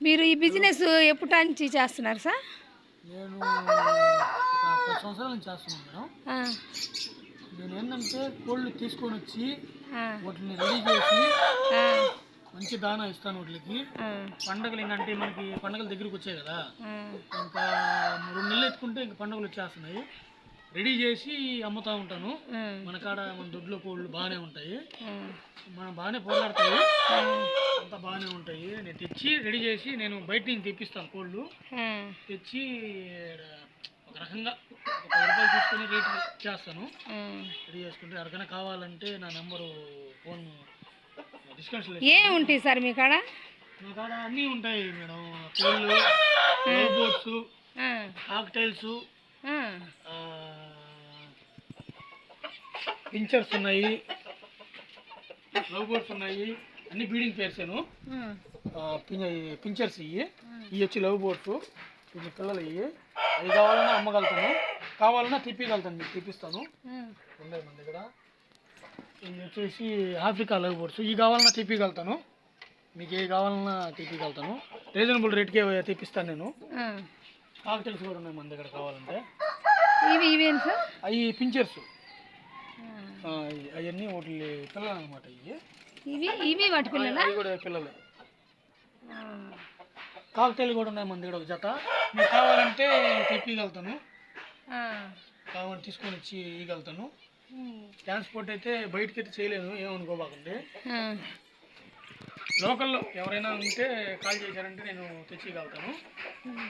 మీరు ఈ బిజినెస్ ఎప్పటి నుంచి చేస్తున్నారు సార్? నేను పది సంవత్సరాల నుంచి చేస్తున్నాను మేడం. నేను ఏంటంటే కోళ్ళు తీసుకొని వచ్చి వాటిని రెడీ చేసి మంచి దానా ఇస్తాను వాటికి. పండగలు ఏంటంటే మనకి పండగల దగ్గరికి వచ్చాయి కదా. ఇంకా రెండు నెలలు ఎత్తుకుంటే ఇంకా పండుగలు వచ్చేస్తున్నాయి. రెడీ చేసి అమ్ముతూ ఉంటాను. మన కాడ మన దొడ్లో కోళ్ళు బాగానే ఉంటాయి. మనం బాగానే పోరాడతాయి. అంతా బాగానే ఉంటాయి. నేను తెచ్చి రెడీ చేసి నేను బయట నుంచి తెప్పిస్తాను కోళ్ళు. తెచ్చి ఒక రకంగా ఒక పది రూపాయలు తీసుకొని రేట్ చేస్తాను. రెడీ చేసుకుంటే ఎవరికైనా కావాలంటే నా నెంబరు ఫోన్ డిస్కౌంట్స్ ఏం ఉంటాయి సార్ మీ కాడ? నా కాడ అన్నీ ఉంటాయి మేడం. కోళ్ళు బోట్స్ ఆ, కాక్టైల్స్ పించర్స్ ఉన్నాయి. లవ్ బోట్స్ ఉన్నాయి. అన్ని బీడింగ్ పేర్సాను పించర్స్ ఇవి ఇవి వచ్చి లవ్ బోట్స్ ఇవి పిల్లలు ఇవి అవి కావాలన్నా అమ్మగలుగుతాను. కావాలన్నా తిప్పగలుగుతాను మీకు తిప్పిస్తాను. ఉన్నాయి మన దగ్గర. ఇవి వచ్చేసి ఆఫ్రికా లవ్ బోట్స్. ఇవి కావాలన్నా తిప్పగలుగుతాను. మీకు ఏ కావాలన్నా తిప్పగలుగుతాను. రీజనబుల్ రేట్కే తెప్పిస్తాను నేను. కాక్టైల్స్ కూడా ఉన్నాయి మన దగ్గర కావాలంటే. ఇవి ఇవేం సార్? అవి పించర్స్. అవన్నీ వాటి పిల్లలు అనమాట ఇవి. ఇవి ఇవి వాటి పిల్లలా కూడా పిల్లలు. కాక్టైల్ కూడా ఉన్నాయి మన దగ్గర ఒక జత మీకు కావాలంటే తెప్పిగలుగుతాను ఆ. కావాలంటే తీసుకొని వచ్చి ఇవ్వగలుగుతాను. ట్రాన్స్పోర్ట్ అయితే బయటకి అయితే చేయలేను ఏమనుకోబాకండి. లోకల్లో ఎవరైనా ఉంటే కాల్ చేశారంటే నేను తెచ్చిగలుగుతాను ఉమ్.